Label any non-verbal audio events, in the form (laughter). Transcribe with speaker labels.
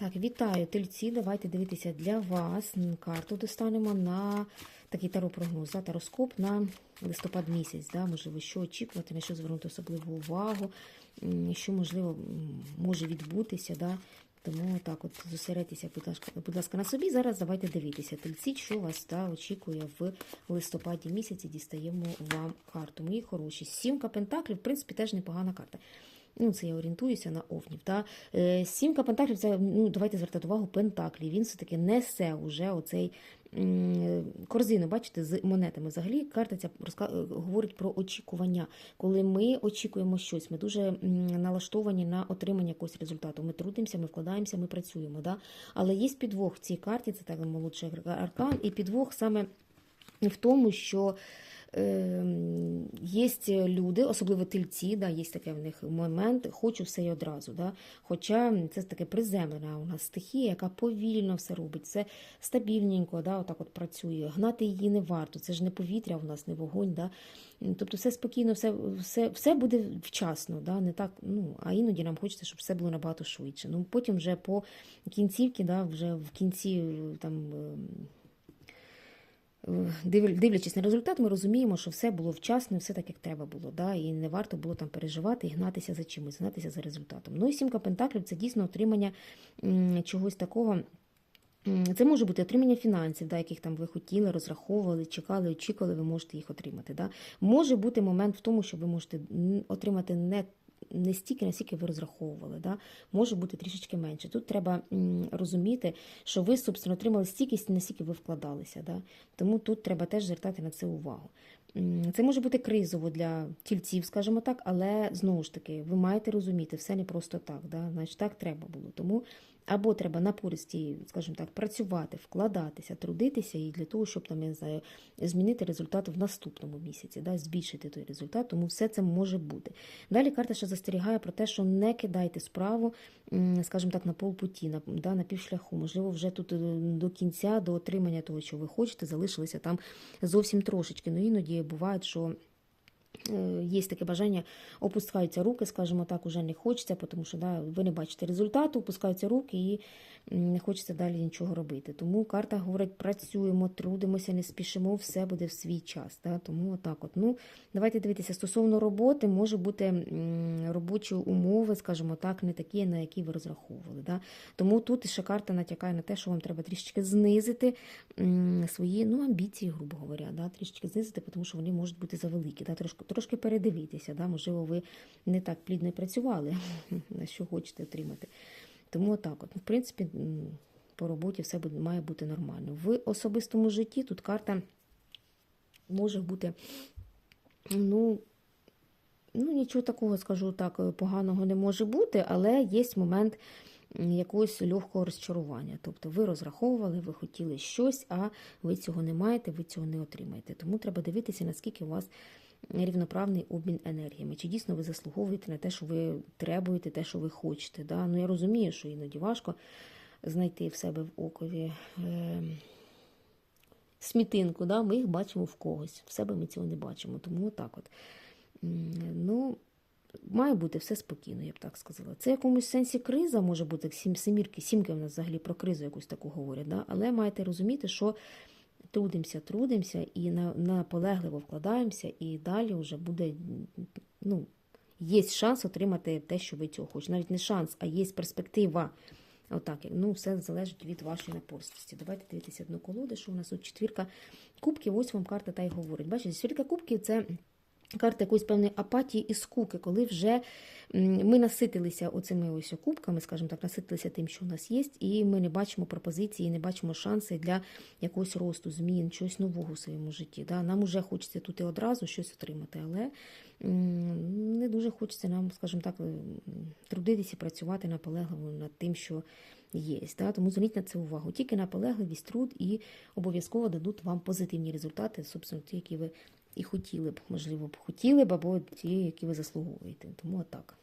Speaker 1: Так, вітаю, тельці. Давайте дивитися для вас карту достанемо на такий таро-прогноз, да, тароскоп на листопад місяць. Да, можливо, що очікувати, на що звернути особливу увагу, що, можливо, може відбутися. Да. Тому так, от зосередьтеся, будь ласка, на собі. Зараз давайте дивитися. Тельці, що вас да, очікує в листопаді місяці. Дістаємо вам карту. Мої хороші. Сімка пентаклів, в принципі, теж непогана карта. Ну, це я орієнтуюся на овнів. Та? Е, Сімка пентаклів, це, ну, давайте звертати увагу, пентаклі. Він все-таки несе уже оцей корзину, бачите, з монетами. Взагалі карта ця е, говорить про очікування. Коли ми очікуємо щось, ми дуже налаштовані на отримання якогось результату. Ми трудимося, ми вкладаємося, ми працюємо. Да? Але є підвох в цій карті, це так молодший аркан, і підвох саме в тому, що є люди, особливо тельці, да, є такий в них момент, хочу все і одразу. Да. Хоча це таке приземлена у нас стихія, яка повільно все робить, все стабільненько, да, отак от працює. Гнати її не варто, це ж не повітря у нас, не вогонь. Да. Тобто все спокійно, все, все, все буде вчасно, да, не так, ну, а іноді нам хочеться, щоб все було набагато швидше. Ну, потім вже по кінцівці, да, вже в кінці там. Див- Дивлячись на результат, ми розуміємо, що все було вчасно, все так, як треба було. Да? І не варто було там переживати і гнатися за чимось, гнатися за результатом. Ну і сімка пентаклів це дійсно отримання чогось такого. Це може бути отримання фінансів, да, яких там ви хотіли, розраховували, чекали, очікували, ви можете їх отримати. Да. Може бути момент в тому, що ви можете отримати не не стільки, наскільки ви розраховували, да? може бути трішечки менше. Тут треба розуміти, що ви, собственно, отримали стільки, наскільки ви вкладалися. Да? Тому тут треба теж звертати на це увагу. Це може бути кризово для тільців, скажімо так, але знову ж таки, ви маєте розуміти, все не просто так. Да? Значить, так треба було. Тому або треба напористі, скажімо так, працювати, вкладатися, трудитися і для того, щоб там, я не знаю, змінити результат в наступному місяці, да, збільшити той результат, тому все це може бути. Далі карта ще застерігає про те, що не кидайте справу, скажімо так, на полпуті, на, да, на півшляху. Можливо, вже тут е, до кінця, до отримання того, що ви хочете, залишилися там зовсім трошечки. Ну іноді буває, що. Е, Є таке бажання, опускаються руки, скажімо так, уже не хочеться, тому що да, ви не бачите результату, опускаються руки і не хочеться далі нічого робити. Тому карта говорить: працюємо, трудимося, не спішимо, все буде в свій час. Да? Тому отак от. Ну, давайте дивитися, стосовно роботи, може бути робочі умови, скажімо так, не такі, на які ви розраховували. Да? Тому тут ще карта натякає на те, що вам треба трішечки знизити свої ну, амбіції, грубо говоря, да? трішечки знизити, тому що вони можуть бути завеликі. Да? Трошки, трошки передивіться, да? можливо, ви не так плідно працювали, (laughs) на що хочете отримати. Тому отак, от, в принципі, по роботі все має бути нормально. В особистому житті тут карта може бути, ну, ну нічого такого, скажу так, поганого не може бути, але є момент якогось легкого розчарування. Тобто ви розраховували, ви хотіли щось, а ви цього не маєте, ви цього не отримаєте. Тому треба дивитися, наскільки у вас рівноправний обмін енергіями. Чи дійсно ви заслуговуєте на те, що ви требуєте, те, що ви хочете. Да? Ну, я розумію, що іноді важко знайти в себе в окові е, смітинку. Да? Ми їх бачимо в когось. В себе ми цього не бачимо. Тому отак от. Ну, Має бути все спокійно, я б так сказала. Це в якомусь сенсі криза може бути, сім, семірки, сімки в нас взагалі про кризу якусь таку говорять. Да? Але маєте розуміти, що трудимося, трудимося і наполегливо вкладаємося, і далі вже буде, ну, є шанс отримати те, що ви цього хочете. Навіть не шанс, а є перспектива. Отак, ну, все залежить від вашої напорстості. Давайте дивитися одну колоду, що у нас тут четвірка кубків, ось вам карта та й говорить. Бачите, четвірка кубків це. Карта якоїсь певної апатії і скуки, коли вже ми наситилися оцими ось кубками, скажімо так, наситилися тим, що у нас є, і ми не бачимо пропозиції, не бачимо шанси для якогось росту, змін, чогось нового в своєму житті. Да? Нам вже хочеться тут і одразу щось отримати, але не дуже хочеться нам, скажімо так, трудитися, працювати наполегливо над тим, що є. Да? Тому зверніть на це увагу. Тільки наполегливість, труд і обов'язково дадуть вам позитивні результати, собственно, ті, які ви і хотіли б, можливо, б хотіли б, або ті, які ви заслуговуєте. Тому отак.